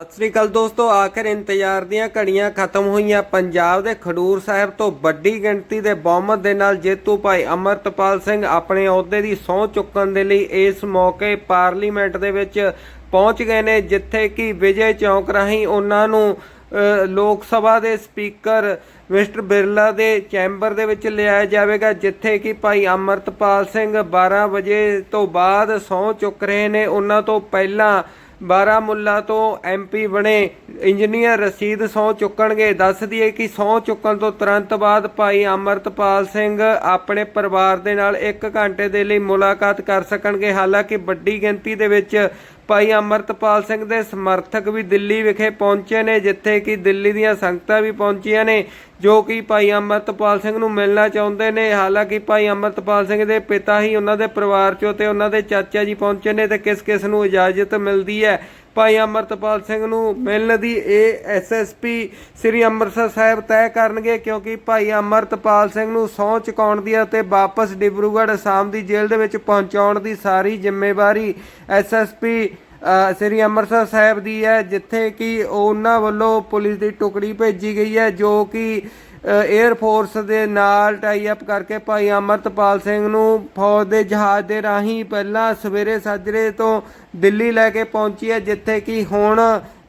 ਸਤਿ ਸ੍ਰੀ ਅਕਾਲ ਦੋਸਤੋ, ਆਖਿਰ ਇੰਤਜ਼ਾਰ ਦੀਆਂ ਘੜੀਆਂ ਖਤਮ ਹੋਈਆਂ। ਪੰਜਾਬ ਦੇ ਖਡੂਰ ਸਾਹਿਬ ਤੋਂ ਵੱਡੀ ਗਿਣਤੀ ਦੇ ਬਹੁਮਤ ਦੇ ਨਾਲ ਜੇਤੂ ਭਾਈ ਅਮਰਤਪਾਲ ਸਿੰਘ ਆਪਣੇ ਅਹੁਦੇ ਦੀ ਸਹੁੰ ਚੁੱਕਣ ਦੇ ਲਈ ਇਸ ਮੌਕੇ ਪਾਰਲੀਮੈਂਟ ਦੇ ਵਿੱਚ ਪਹੁੰਚ ਗਏ ਨੇ, ਜਿੱਥੇ ਕਿ ਵਿਜੇ ਚੌਂਕ ਰਾਹੀਂ ਉਹਨਾਂ ਨੂੰ ਲੋਕ ਸਭਾ ਦੇ ਸਪੀਕਰ ਮਿਸਟਰ ਬਿਰਲਾ ਦੇ ਚੈਂਬਰ ਦੇ ਵਿੱਚ ਲਿਆਇਆ ਜਾਵੇਗਾ, ਜਿੱਥੇ ਕਿ ਭਾਈ ਅਮਰਤਪਾਲ ਸਿੰਘ 12 ਵਜੇ ਤੋਂ ਬਾਅਦ ਸਹੁੰ ਚੁੱਕ ਰਹੇ ਨੇ। ਉਹਨਾਂ ਤੋਂ ਪਹਿਲਾਂ ਬਾਰਾਮੁੱਲਾ ਤੋਂ ਐਮਪੀ ਬਣੇ। ਇੰਜੀਨੀਅਰ ਰਸੀਦ ਸਹੁੰ ਚੁੱਕਣਗੇ। ਦੱਸ ਦਈਏ ਕਿ ਸਹੁੰ ਚੁੱਕਣ ਤੋਂ ਤੁਰੰਤ ਬਾਅਦ ਭਾਈ ਅਮਰਤਪਾਲ ਸਿੰਘ ਆਪਣੇ ਪਰਿਵਾਰ ਦੇ ਨਾਲ 1 ਘੰਟੇ ਦੇ ਲਈ ਮੁਲਾਕਾਤ ਕਰ ਸਕਣਗੇ। ਹਾਲਾਂਕਿ ਵੱਡੀ ਗਿਣਤੀ ਦੇ ਵਿੱਚ ਭਾਈ ਅਮਰਤਪਾਲ ਸਿੰਘ ਦੇ ਸਮਰਥਕ ਵੀ ਦਿੱਲੀ ਵਿਖੇ ਪਹੁੰਚੇ ਨੇ, ਜਿੱਥੇ ਕਿ ਦਿੱਲੀ ਦੀਆਂ ਸੰਗਤਾਂ ਵੀ ਪਹੁੰਚੀਆਂ ਨੇ, ਜੋ ਕਿ ਭਾਈ ਅਮਰਤਪਾਲ ਸਿੰਘ ਨੂੰ ਮਿਲਣਾ ਚਾਹੁੰਦੇ ਨੇ। ਹਾਲਾਂਕਿ ਭਾਈ ਅਮਰਤਪਾਲ ਸਿੰਘ ਦੇ ਪਿਤਾ ਹੀ ਉਹਨਾਂ ਦੇ ਪਰਿਵਾਰ ਚੋਂ ਤੇ ਉਹਨਾਂ ਦੇ ਚਾਚਾ ਜੀ ਪਹੁੰਚੇ ਨੇ ਤੇ ਕਿਸ ਕਿਸ ਨੂੰ ਇਜਾਜ਼ਤ ਮਿਲਦੀ ਹੈ? ਭਾਈ ਅਮਰਤਪਾਲ ਸਿੰਘ ਨੂੰ ਮਿਲਣ ਦੀ ਇਹ ਐਸਐਸਪੀ ਸ੍ਰੀ ਅੰਮ੍ਰਿਤਸਰ ਸਾਹਿਬ ਤੈਅ ਕਰਨਗੇ ਕਿਉਂਕਿ ਭਾਈ ਅਮਰਤਪਾਲ ਸਿੰਘ ਨੂੰ ਸਹੁੰ ਚੁਕਾਉਣ ਦੀ ਅਤੇ ਵਾਪਸ ਡਿਬਰੂਗੜ੍ਹ ਅਸਾਮ ਦੀ ਜੇਲ੍ਹ ਦੇ ਵਿੱਚ ਪਹੁੰਚਾਉਣ ਦੀ ਸਾਰੀ ਜ਼ਿੰਮੇਵਾਰੀ ਐਸਐਸਪੀ ਸ੍ਰੀ ਅੰਮ੍ਰਿਤਸਰ ਸਾਹਿਬ ਦੀ ਹੈ, ਜਿੱਥੇ ਕਿ ਉਹਨਾਂ ਵੱਲੋਂ ਪੁਲਿਸ ਦੀ ਟੁਕੜੀ ਭੇਜੀ ਗਈ ਹੈ, ਜੋ ਕਿ 에ਅਰ ਫੋਰਸ ਦੇ ਨਾਲ ਟਾਈ ਅਪ ਕਰਕੇ ਭਾਈ ਅਮਰਤਪਾਲ ਸਿੰਘ ਨੂੰ ਫੌਜ ਦੇ ਜਹਾਜ਼ ਦੇ ਰਾਹੀਂ ਪਹਿਲਾਂ ਸਵੇਰੇ ਸਾਜਰੇ ਤੋਂ ਦਿੱਲੀ ਲੈ ਕੇ ਪਹੁੰਚੀ ਹੈ, ਜਿੱਥੇ ਕਿ ਹੁਣ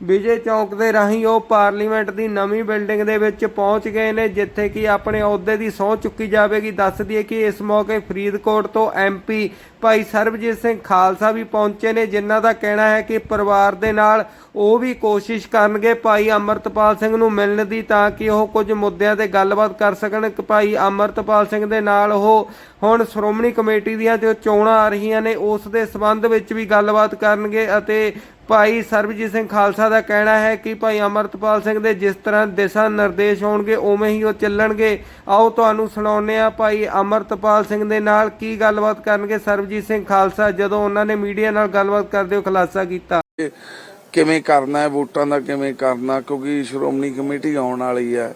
ਵਿਜੇ ਚੌਂਕ ਦੇ ਰਾਹੀਂ ਉਹ ਪਾਰਲੀਮੈਂਟ ਦੀ ਨਵੀਂ ਬਿਲਡਿੰਗ ਦੇ ਵਿੱਚ ਪਹੁੰਚ ਗਏ ਨੇ, ਜਿੱਥੇ ਕਿ ਆਪਣੇ ਅਹੁਦੇ ਦੀ ਸਹੁੰ ਚੁੱਕੀ ਜਾਵੇਗੀ। ਦੱਸ ਦਈਏ ਕਿ ਇਸ ਮੌਕੇ ਫਰੀਦਕੋਟ ਤੋਂ ਐਮਪੀ ਭਾਈ ਸਰਬਜੀਤ ਸਿੰਘ ਖਾਲਸਾ ਵੀ ਪਹੁੰਚੇ ਨੇ, ਜਿਨ੍ਹਾਂ ਦਾ ਕਹਿਣਾ ਹੈ ਕਿ ਪਰਿਵਾਰ ਦੇ ਨਾਲ ਉਹ ਵੀ ਕੋਸ਼ਿਸ਼ ਕਰਨਗੇ ਭਾਈ ਅਮਰਤਪਾਲ ਸਿੰਘ ਨੂੰ ਮਿਲਣ ਦੀ, ਤਾਂ ਕਿ ਉਹ ਕੁਝ ਮੁੱਦਿਆਂ ਤੇ ਗੱਲਬਾਤ ਕਰ ਸਕਣ। ਕਿ ਭਾਈ ਅਮਰਤਪਾਲ ਸਿੰਘ ਦੇ ਨਾਲ ਉਹ ਹੁਣ ਸ਼੍ਰੋਮਣੀ ਕਮੇਟੀ ਦੀਆਂ ਜੋ ਚੋਣਾਂ ਆ ਰਹੀਆਂ ਨੇ, ਉਸ ਦੇ ਸਬੰਧ ਵਿੱਚ ਵੀ ਗੱਲਬਾਤ ਕਰਨਗੇ ਅਤੇ ਭਾਈ ਸਰਬਜੀਤ ਸਿੰਘ ਖਾਲਸਾ ਦਾ ਕਹਿਣਾ ਹੈ ਕਿ ਭਾਈ ਅਮਰਤਪਾਲ ਸਿੰਘ ਦੇ ਜਿਸ ਤਰ੍ਹਾਂ ਦਿਸ਼ਾ ਨਿਰਦੇਸ਼ ਹੋਣਗੇ ਉਵੇਂ ਹੀ ਉਹ ਚੱਲਣਗੇ। ਆਓ ਤੁਹਾਨੂੰ ਸੁਣਾਉਂਦੇ ਆ ਭਾਈ ਅਮਰਤਪਾਲ ਸਿੰਘ ਦੇ ਨਾਲ ਕੀ ਗੱਲਬਾਤ ਕਰਨਗੇ ਸਰਬਜੀਤ ਸਿੰਘ ਖਾਲਸਾ ਜਦੋਂ ਉਹਨਾਂ ਨੇ ਮੀਡੀਆ ਨਾਲ ਗੱਲਬਾਤ ਕਰਦੇ ਹੋ ਖੁਲਾਸਾ ਕੀਤਾ। ਕਿਵੇਂ ਕਰਨਾ ਹੈ ਵੋਟਾਂ ਦਾ ਕਿਵੇਂ ਕਰਨਾ ਕਿਉਂਕਿ ਸ਼੍ਰੋਮਣੀ ਕਮੇਟੀ ਆਉਣ ਵਾਲੀ ਹੈ।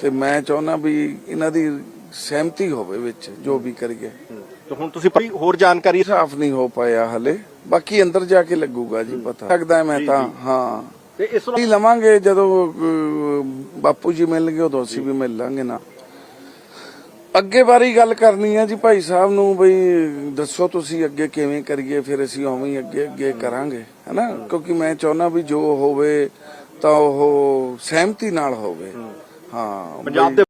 ਤੇ ਮੈਂ ਚਾਹੁੰਦਾ ਵੀ ਇਹਨਾਂ ਦੀ ਸਹਿਮਤੀ ਹੋਵੇ ਵਿੱਚ ਜੋ ਵੀ ਕਰੀਏ। ਤੇ ਹੁਣ ਤੁਸੀਂ ਹੋਰ ਜਾਣਕਾਰੀ ਸਾਫ਼ ਨਹੀਂ ਹੋ ਪਾਇਆ ਹਲੇ। ਬਾਕੀ ਅੰਦਰ ਜਾ ਕੇ ਲੱਗੂਗਾ ਜੀ ਪਤਾ। ਲੱਗਦਾ ਮੈਂ ਤਾਂ ਹਾਂ। ਤੇ ਇਸ ਅਸੀਂ ਲਵਾਂਗੇ ਜਦੋਂ ਅਹ, ਬਾਪੂ ਜੀ ਮਿਲਣਗੇ ਉਦੋਂ ਅਸੀਂ ਵੀ ਮਿਲ ਲਾਂਗੇ ਨਾ ਅੱਗੇ ਬਾਰੇ ਗੱਲ ਕਰਨੀ ਹੈ ਜੀ ਭਾਈ ਸਾਹਿਬ ਨੂੰ ਬਈ ਦੱਸੋ ਤੁਸੀਂ ਅੱਗੇ ਕਿਵੇਂ ਕਰੀਏ ਫਿਰ ਅਸੀਂ ਉਵੇਂ ਹੀ ਅੱਗੇ ਅੱਗੇ ਕਰਾਂਗੇ ਹੈਨਾ? ਕਿਉਂਕਿ ਮੈਂ ਚਾਹੁੰਦਾ ਵੀ ਜੋ ਹੋਵੇ ਤਾਂ ਉਹ ਸਹਿਮਤੀ ਨਾਲ ਹੋਵੇ। ਹਾਂ। ਪੰਜਾਬ ਦੇ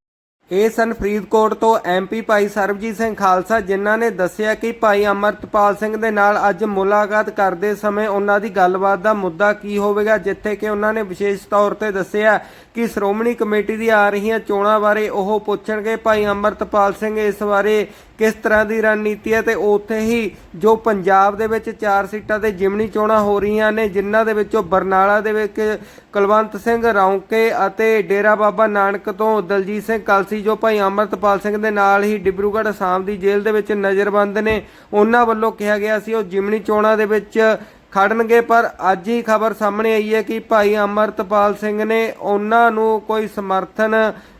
ਇਹ ਸਨ ਫਰੀਦਕੋਟ ਤੋਂ ਐਮਪੀ ਭਾਈ ਸਰਬਜੀਤ ਸਿੰਘ ਖਾਲਸਾ, ਜਿਨ੍ਹਾਂ ਨੇ ਦੱਸਿਆ ਕਿ ਭਾਈ ਅਮਰਤਪਾਲ ਸਿੰਘ ਦੇ ਨਾਲ ਅੱਜ ਮੁਲਾਕਾਤ ਕਰਦੇ ਸਮੇਂ ਉਹਨਾਂ ਦੀ ਗੱਲਬਾਤ ਦਾ ਮੁੱਦਾ ਕੀ ਹੋਵੇਗਾ, ਜਿੱਥੇ ਕਿ ਉਹਨਾਂ ਨੇ ਵਿਸ਼ੇਸ਼ ਤੌਰ ਤੇ ਦੱਸਿਆ ਕਿ ਸ਼੍ਰੋਮਣੀ ਕਮੇਟੀ ਦੀ ਆ ਰਹੀਆਂ ਚੋਣਾਂ ਬਾਰੇ ਉਹ ਪੁੱਛਣਗੇ ਭਾਈ ਅਮਰਤਪਾਲ ਸਿੰਘ ਇਸ ਬਾਰੇ ਕਿਸ ਤਰ੍ਹਾਂ ਦੀ ਰਣਨੀਤੀ ਹੈ ਤੇ ਉੱਥੇ ਹੀ ਜੋ ਪੰਜਾਬ ਦੇ ਵਿੱਚ ਚਾਰ ਸੀਟਾਂ ਤੇ ਜਿਮਨੀ ਚੋਣਾਂ ਹੋ ਰਹੀਆਂ ਨੇ, ਜਿਨ੍ਹਾਂ ਦੇ ਵਿੱਚੋਂ ਬਰਨਾਲਾ ਦੇ ਵਿੱਚ ਕੁਲਵੰਤ ਸਿੰਘ ਰੌਂਕੇ ਅਤੇ ਡੇਰਾ ਬਾਬਾ ਨਾਨਕ ਤੋਂ ਦਲਜੀਤ ਸਿੰਘ ਕਲਸੀ, ਜੋ ਭਾਈ ਅਮਰਤਪਾਲ ਸਿੰਘ ਦੇ ਨਾਲ ਹੀ ਡਿਬਰੂਗੜ੍ਹ ਅਸਾਮ ਦੀ ਜੇਲ੍ਹ ਦੇ ਵਿੱਚ ਨਜ਼ਰਬੰਦ ਨੇ, ਉਹਨਾਂ ਵੱਲੋਂ ਕਿਹਾ ਗਿਆ ਸੀ, ਉਹ ਜਿਮਣੀ ਚੋਣਾਂ ਦੇ ਵਿੱਚ ਖੜਨਗੇ, ਪਰ ਅੱਜ ਹੀ ਖਬਰ ਸਾਹਮਣੇ ਆਈ ਹੈ ਕਿ ਭਾਈ ਅਮਰਤਪਾਲ ਸਿੰਘ ਨੇ ਉਹਨਾਂ ਨੂੰ ਕੋਈ ਸਮਰਥਨ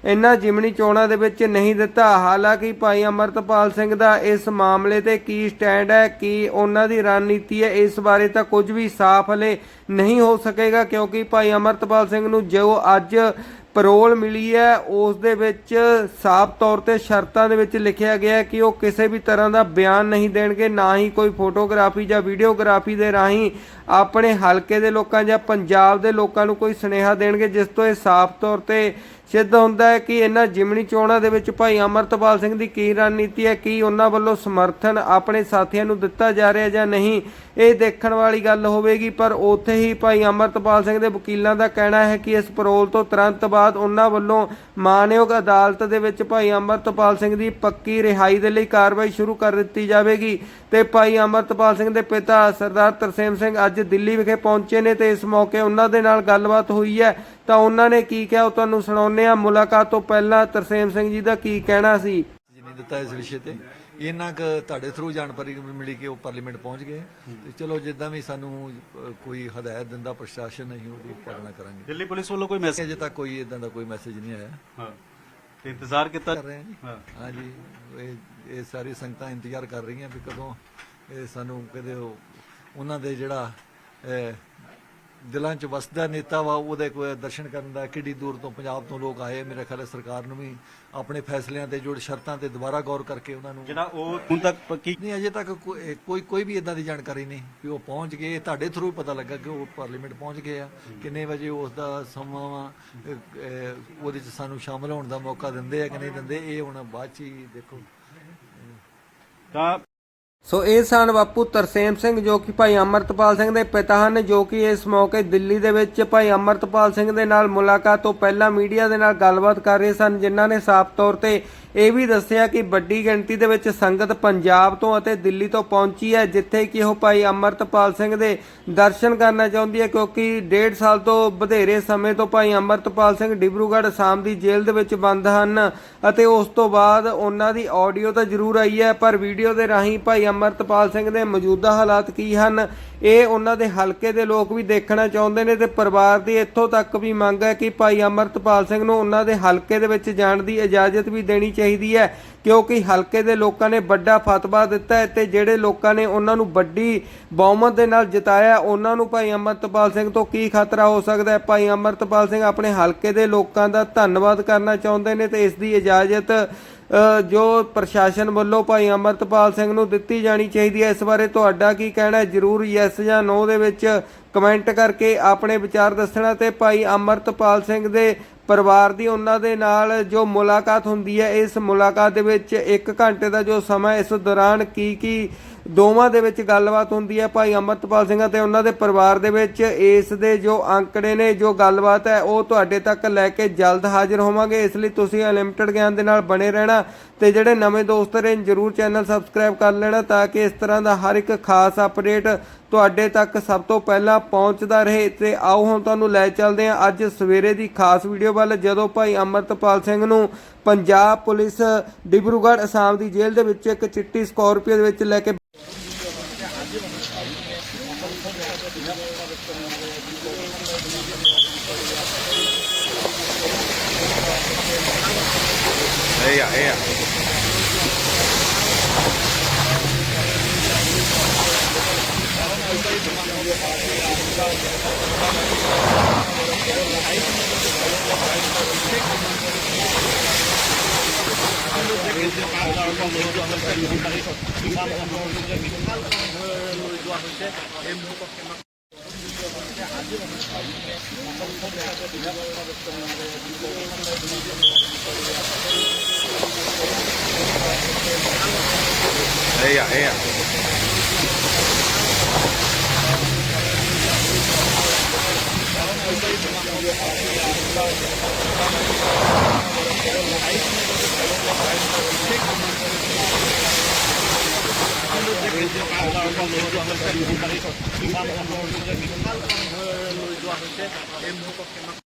ਇਹਨਾਂ ਜਿਮਣੀ ਚੋਣਾਂ ਦੇ ਵਿੱਚ ਨਹੀਂ ਦਿੱਤਾ। ਹਾਲਾਂਕਿ ਭਾਈ ਅਮਰਤਪਾਲ ਸਿੰਘ ਦਾ ਇਸ ਮਾਮਲੇ ਤੇ ਕੀ ਸਟੈਂਡ ਹੈ, ਕੀ ਉਹਨਾਂ ਦੀ ਰਣਨੀਤੀ ਹੈ, ਇਸ ਬਾਰੇ ਤਾਂ ਕੁਝ ਵੀ ਸਾਫ਼ ਹਲੇ ਨਹੀਂ ਹੋ ਸਕੇਗਾ, ਕਿਉਂਕਿ ਭਾਈ ਅਮਰਤਪਾਲ ਸਿੰਘ ਨੂੰ ਜੋ ਅੱਜ ਪਰੋਲ ਮਿਲੀ ਹੈ ਉਸ ਦੇ ਵਿੱਚ ਸਾਫ਼ ਤੌਰ ਤੇ ਸ਼ਰਤਾਂ ਦੇ ਵਿੱਚ ਲਿਖਿਆ ਗਿਆ ਹੈ ਕਿ ਉਹ ਕਿਸੇ ਵੀ ਤਰ੍ਹਾਂ ਦਾ ਬਿਆਨ ਨਹੀਂ ਦੇਣਗੇ, ਨਾ ਹੀ ਕੋਈ ਫੋਟੋਗ੍ਰਾਫੀ ਜਾਂ ਵੀਡੀਓਗ੍ਰਾਫੀ ਦੇ ਰਾਹੀਂ ਆਪਣੇ ਹਲਕੇ ਦੇ ਲੋਕਾਂ ਜਾਂ ਪੰਜਾਬ ਦੇ ਲੋਕਾਂ ਨੂੰ ਕੋਈ ਸੁਨੇਹਾ ਦੇਣਗੇ, ਜਿਸ ਤੋਂ ਇਹ ਸਾਫ਼ ਤੌਰ ਤੇ ਸਿੱਧ ਹੁੰਦਾ ਹੈ ਕਿ ਇਹਨਾਂ ਜਿਮਣੀ ਚੋਣਾਂ ਦੇ ਵਿੱਚ ਭਾਈ ਅਮਰਤਪਾਲ ਸਿੰਘ ਦੀ ਕੀ ਰਣਨੀਤੀ ਹੈ, ਕੀ ਉਹਨਾਂ ਵੱਲੋਂ ਸਮਰਥਨ ਆਪਣੇ ਸਾਥੀਆਂ ਨੂੰ ਦਿੱਤਾ ਜਾ ਰਿਹਾ ਜਾਂ ਨਹੀਂ, ਇਹ ਦੇਖਣ ਵਾਲੀ ਗੱਲ ਹੋਵੇਗੀ, ਪਰ ਉੱਥੇ ਹੀ ਭਾਈ ਅਮਰਤਪਾਲ ਸਿੰਘ ਦੇ ਵਕੀਲਾਂ ਦਾ ਕਹਿਣਾ ਹੈ ਕਿ ਇਸ ਪਰੋਲ ਤੋਂ ਤੁਰੰਤ ਬਾਅਦ ਉਹਨਾਂ ਵੱਲੋਂ ਮਾਨਯੋਗ ਅਦਾਲਤ ਦੇ ਵਿੱਚ ਭਾਈ ਅਮਰਤਪਾਲ ਸਿੰਘ ਦੀ ਪੱਕੀ ਰਿਹਾਈ ਦੇ ਲਈ ਕਾਰਵਾਈ ਸ਼ੁਰੂ ਕਰ ਦਿੱਤੀ ਜਾਵੇਗੀ ਤੇ ਭਾਈ ਅਮਰਤਪਾਲ ਸਿੰਘ ਦੇ ਪਿਤਾ ਸਰਦਾਰ ਤਰਸੇਮ ਸਿੰਘ ਅੱਜ ਦਿੱਲੀ ਵਿਖੇ ਪਹੁੰਚੇ ਨੇ ਤੇ ਇਸ ਮੌਕੇ ਉਹਨਾਂ ਦੇ ਨਾਲ ਗੱਲਬਾਤ ਹੋਈ ਹੈ ਤਾਂ ਉਹਨਾਂ ਨੇ ਕੀ ਕਿਹਾ? ਉਹ ਤੁਹਾਨੂੰ ਸੁਣਾਉਂਦੇ ਆ ਮੁਲਾਕਾਤ ਤੋਂ ਪਹਿਲਾਂ ਤਰਸੇਮ ਸਿੰਘ ਜੀ ਦਾ ਕੀ ਕਹਿਣਾ ਸੀ? ਜੀ ਨਹੀਂ ਦਿੱਤਾ ਇਸ ਵਿਸ਼ੇ ਤੇ। ਇੰਨਾ ਕੁ ਤੁਹਾਡੇ ਥਰੂ ਜਾਣਕਾਰੀ ਮਿਲੀ ਕਿ ਉਹ ਪਾਰਲੀਮੈਂਟ ਪਹੁੰਚ ਗਏ। ਤੇ ਚਲੋ ਜਿੱਦਾਂ ਵੀ ਸਾਨੂੰ ਕੋਈ ਹਦਾਇਤ ਦਿੰਦਾ ਪ੍ਰਸ਼ਾਸਨ ਅਸੀਂ ਉਹਦੀ ਪਾਲਣਾ ਕਰਾਂਗੇ। ਦਿੱਲੀ ਪੁਲਿਸ ਵੱਲੋਂ ਕੋਈ ਮੈਸੇਜ ਅਜੇ ਤੱਕ ਕੋਈ ਇਦਾਂ ਦਾ ਕੋਈ ਮੈਸੇਜ ਨਹੀਂ ਆਇਆ। ਹਾਂ। ਤੇ ਇੰਤਜ਼ਾਰ ਕੀਤਾ? ਕਰ ਰਹੇ ਹਾਂ ਜੀ। ਹਾਂ। ਹਾਂਜੀ ਇਹ ਇਹ ਸਾਰੀ ਸੰਗਤਾਂ ਇੰਤਜ਼ਾਰ ਕਰ ਰਹੀਆਂ ਵੀ ਕਦੋਂ ਇਹ ਸਾਨੂੰ ਕਦੇ ਉਹ- ਉਹਨਾਂ ਦੇ ਜਿਹੜਾ ਦਿਲਾਂ 'ਚ ਵਸਦਾ ਨੇਤਾ ਵਾ ਉਹਦੇ ਕੋਈ ਦਰਸ਼ਨ ਕਰਨ ਦਾ ਕਿੱਡੀ ਦੂਰ ਤੋਂ ਪੰਜਾਬ ਤੋਂ ਲੋਕ ਆਏ ਮੇਰੇ ਖਿਆਲ ਹੈ ਸਰਕਾਰ ਨੂੰ ਵੀ ਆਪਣੇ ਫੈਸਲਿਆਂ ਤੇ ਜੋ ਸ਼ਰਤਾਂ ਤੇ ਦੁਬਾਰਾ ਗੌਰ ਕਰਕੇ ਉਹਨਾਂ ਨੂੰ ਜਿਹੜਾ ਉਹ ਹੁਣ ਤੱਕ ਪੱਕੀ ਨਹੀਂ ਅਜੇ ਤੱਕ ਕੋਈ ਕੋਈ ਕੋਈ ਵੀ ਇਦਾਂ ਦੀ ਜਾਣਕਾਰੀ ਨਹੀਂ ਕਿ ਉਹ ਪਹੁੰਚ ਗਏ। ਤੁਹਾਡੇ ਥਰੂ ਪਤਾ ਲੱਗਾ ਕਿ ਉਹ ਪਾਰਲੀਮੈਂਟ ਪਹੁੰਚ ਗਏ ਆ। ਕਿੰਨੇ ਵਜੇ ਉਸ ਦਾ ਸਮਾਂ ਵਾ ਅਹ, ਅਹ, ਉਹਦੇ ਚ ਸਾਨੂੰ ਸ਼ਾਮਲ ਹੋਣ ਦਾ ਮੌਕਾ ਦਿੰਦੇ ਆ ਕਿ ਨਹੀਂ ਦਿੰਦੇ ਇਹ ਹੁਣ ਬਾਅਦ ਚ ਹੀ ਦੇਖੋ। ਤਾਂ ਸੋ ਇਹ ਸਨ ਬਾਪੂ ਤਰਸੇਮ ਸਿੰਘ ਜੋ ਕਿ ਭਾਈ ਅਮਰਤਪਾਲ ਸਿੰਘ ਦੇ ਪਿਤਾ ਹਨ, ਜੋ ਕਿ ਇਸ ਮੌਕੇ ਦਿੱਲੀ ਦੇ ਵਿੱਚ ਭਾਈ ਅਮਰਤਪਾਲ ਸਿੰਘ ਦੇ ਨਾਲ ਮੁਲਾਕਾਤ ਤੋਂ ਪਹਿਲਾਂ ਮੀਡੀਆ ਦੇ ਨਾਲ ਗੱਲਬਾਤ ਕਰ ਰਹੇ ਸਨ, ਜਿਨ੍ਹਾਂ ਨੇ ਸਾਫ਼ ਤੌਰ ਤੇ ਇਹ ਵੀ ਦੱਸਿਆ ਕਿ ਵੱਡੀ ਗਿਣਤੀ ਦੇ ਵਿੱਚ ਸੰਗਤ ਪੰਜਾਬ ਤੋਂ ਅਤੇ ਦਿੱਲੀ ਤੋਂ ਪਹੁੰਚੀ ਹੈ, ਜਿੱਥੇ ਕਿ ਉਹ ਭਾਈ ਅਮਰਤਪਾਲ ਸਿੰਘ ਦੇ ਦਰਸ਼ਨ ਕਰਨਾ ਚਾਹੁੰਦੀ ਹੈ, ਕਿਉਂਕਿ ਡੇਢ ਸਾਲ ਤੋਂ ਵਧੇਰੇ ਸਮੇਂ ਤੋਂ ਭਾਈ ਅਮਰਤਪਾਲ ਸਿੰਘ ਡਿਬਰੂਗੜ੍ਹ ਅਸਾਮ ਦੀ ਜੇਲ੍ਹ ਦੇ ਵਿੱਚ ਬੰਦ ਹਨ ਅਤੇ ਉਸ ਤੋਂ ਬਾਅਦ ਉਹਨਾਂ ਦੀ ਆਡੀਓ ਤਾਂ ਜ਼ਰੂਰ ਆਈ ਹੈ, ਪਰ ਵੀਡੀਓ ਦੇ ਰਾਹੀਂ ਭਾਈ ਅਮਰਤਪਾਲ ਸਿੰਘ ਦੇ ਮੌਜੂਦਾ ਹਾਲਾਤ ਕੀ ਹਨ, ਇਹ ਉਹਨਾਂ ਦੇ ਹਲਕੇ ਦੇ ਲੋਕ ਵੀ ਦੇਖਣਾ ਚਾਹੁੰਦੇ ਨੇ ਤੇ ਪਰਿਵਾਰ ਦੀ ਇੱਥੋਂ ਤੱਕ ਵੀ ਮੰਗ ਹੈ ਕਿ ਭਾਈ ਅਮਰਤਪਾਲ ਸਿੰਘ ਨੂੰ ਉਹਨਾਂ ਦੇ ਹਲਕੇ ਦੇ ਵਿੱਚ ਜਾਣ ਦੀ ਇਜਾਜ਼ਤ ਵੀ ਦੇਣੀ ਚਾਹੀਦੀ ਚਾਹੀਦੀ ਹੈ, ਕਿਉਂਕਿ ਹਲਕੇ ਦੇ ਲੋਕਾਂ ਨੇ ਵੱਡਾ ਫਤਵਾ ਦਿੱਤਾ ਹੈ ਤੇ ਜਿਹੜੇ ਲੋਕਾਂ ਨੇ ਉਹਨਾਂ ਨੂੰ ਵੱਡੀ ਬਹੁਮਤ ਦੇ ਨਾਲ ਜਿਤਾਇਆ, ਉਹਨਾਂ ਨੂੰ ਭਾਈ ਅਮਰਤਪਾਲ ਸਿੰਘ ਤੋਂ ਕੀ ਖਤਰਾ ਹੋ ਸਕਦਾ ਹੈ? ਭਾਈ ਅਮਰਤਪਾਲ ਸਿੰਘ ਆਪਣੇ ਹਲਕੇ ਦੇ ਲੋਕਾਂ ਦਾ ਧੰਨਵਾਦ ਕਰਨਾ ਚਾਹੁੰਦੇ ਨੇ ਤੇ ਇਸ ਦੀ ਇਜਾਜ਼ਤ ਜੋ ਪ੍ਰਸ਼ਾਸਨ ਵੱਲੋਂ ਭਾਈ ਅਮਰਤਪਾਲ ਸਿੰਘ ਨੂੰ ਦਿੱਤੀ ਜਾਣੀ ਚਾਹੀਦੀ ਹੈ। ਇਸ ਬਾਰੇ ਤੁਹਾਡਾ ਕੀ ਕਹਿਣਾ ਹੈ? ਜਰੂਰ ਯੈਸ ਜਾਂ ਨੋ ਦੇ ਵਿੱਚ ਕਮੈਂਟ ਕਰਕੇ ਆਪਣੇ ਵਿਚਾਰ ਦੱਸਣਾ ਤੇ ਭਾਈ ਅਮਰਤਪਾਲ ਸਿੰਘ ਦੇ ਪਰਿਵਾਰ ਦੀ ਉਹਨਾਂ ਦੇ ਨਾਲ ਜੋ ਮੁਲਾਕਾਤ ਹੁੰਦੀ ਹੈ, ਇਸ ਮੁਲਾਕਾਤ ਦੇ ਵਿੱਚ 1 ਘੰਟੇ ਦਾ ਜੋ ਸਮਾਂ ਇਸ ਦੌਰਾਨ ਕੀ ਕੀ ਦੋਵਾਂ ਦੇ ਵਿੱਚ ਗੱਲਬਾਤ ਹੁੰਦੀ ਹੈ ਭਾਈ ਅਮਰਤਪਾਲ ਸਿੰਘ ਅਤੇ ਉਹਨਾਂ ਦੇ ਪਰਿਵਾਰ ਦੇ ਵਿੱਚ। ਇਸ ਦੇ ਜੋ ਅੰਕੜੇ ਨੇ, ਜੋ ਗੱਲਬਾਤ ਹੈ, ਉਹ ਤੁਹਾਡੇ ਤੱਕ ਲੈ ਕੇ ਜਲਦ ਹਾਜ਼ਰ ਹੋਵਾਂਗੇ। ਇਸ ਲਈ ਤੁਸੀਂ ਅਨਲਿਮਟਿਡ ਗਿਆਨ ਦੇ ਨਾਲ ਬਣੇ ਰਹਿਣਾ ਤੇ ਜਿਹੜੇ ਨਵੇਂ ਦੋਸਤ ਨੇ, ਜਰੂਰ ਚੈਨਲ ਸਬਸਕ੍ਰਾਈਬ ਕਰ ਲੈਣਾ ਤਾਂ ਕਿ ਇਸ ਤਰ੍ਹਾਂ ਦਾ ਹਰ ਇੱਕ ਖਾਸ ਅਪਡੇਟ ਤੁਹਾਡੇ ਤੱਕ ਸਭ ਤੋਂ ਪਹਿਲਾਂ ਪਹੁੰਚਦਾ ਰਹੇ। ਤੇ ਆਓ ਹੁਣ ਤੁਹਾਨੂੰ ਲੈ ਚੱਲਦੇ ਹਾਂ ਅੱਜ ਸਵੇਰੇ ਦੀ ਖਾਸ ਵੀਡੀਓ ਵੱਲ, ਜਦੋਂ ਭਾਈ ਅਮਰਤਪਾਲ ਸਿੰਘ ਨੂੰ ਪੰਜਾਬ ਪੁਲਿਸ ਡਿਬਰੂਗੜ੍ਹ ਅਸਾਮ ਦੀ ਜੇਲ੍ਹ ਦੇ ਵਿੱਚ ਇੱਕ ਚਿੱਟੀ ਸਕਾਰਪੀਓ ਦੇ ਵਿੱਚ ਲੈ ਕੇ đây à đây à 哎呀，哎呀。কিষাণ আন্দোলন বিশাল ধৰণে যোৱা হৈছে এই মুহূৰ্তত কেন্দ্ৰ